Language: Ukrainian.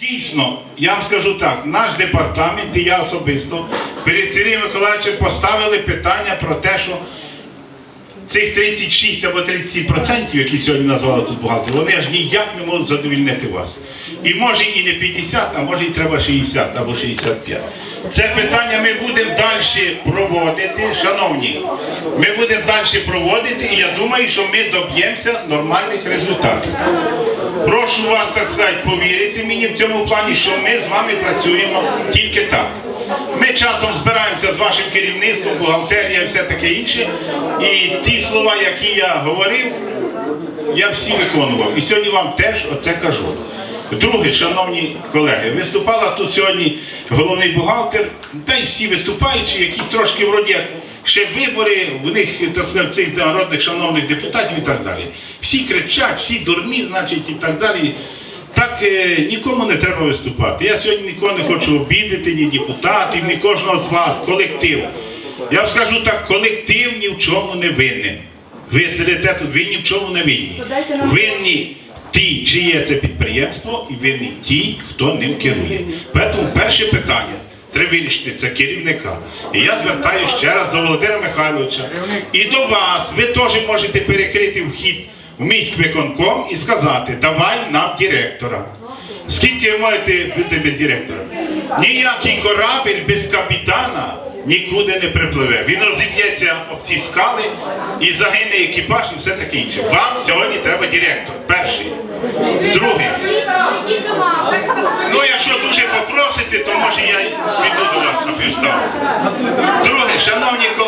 Дійсно, я вам скажу так, наш департамент і я особисто перед Сергієм Миколаївичем поставили питання про те, що цих 36 або 37%, які сьогодні назвали тут бухгалтери, вони аж ніяк не можуть задовільнити вас. І може і не 50, а може і треба 60 або 65. Це питання ми будемо далі проводити, шановні. Ми будемо далі проводити, і я думаю, що ми доб'ємося нормальних результатів. Прошу вас, так сказати, повірити мені в цьому плані, що ми з вами працюємо тільки так. Ми часом збираємося з вашим керівництвом, бухгалтерія і все таке інше. І ті слова, які я говорив, я всі виконував. І сьогодні вам теж оце кажу. Друге, шановні колеги, виступала тут сьогодні головний бухгалтер, та й всі виступаючі, якісь трошки вроді як ще вибори, в них так сказати, цих народних шановних депутатів і так далі. Всі кричать, всі дурні, значить, і так далі. Так е, нікому не треба виступати. Я сьогодні нікого не хочу обідати, ні депутатів, ні кожного з вас, колектив. Я вам скажу так, колектив ні в чому не винен. Ви сидите тут, ви ні в чому не винні. Винні ті, чиє це підприємство, і винні ті, хто ним керує. Тому перше питання. Треба вирішити це керівника. І я звертаюся ще раз до Володимира Михайловича і до вас. Ви теж можете перекрити вхід в міськвиконком і сказати, давай нам директора. Скільки ви можете бути без директора? Ніякий корабель без капітана нікуди не припливе. Він розіб'ється об ці скали і загине екіпаж і все таке інше. Вам сьогодні треба директор. Перший. Другий. Ну, якщо дуже попросите, то може я піду до вас на півставку. Друге, шановні колеги.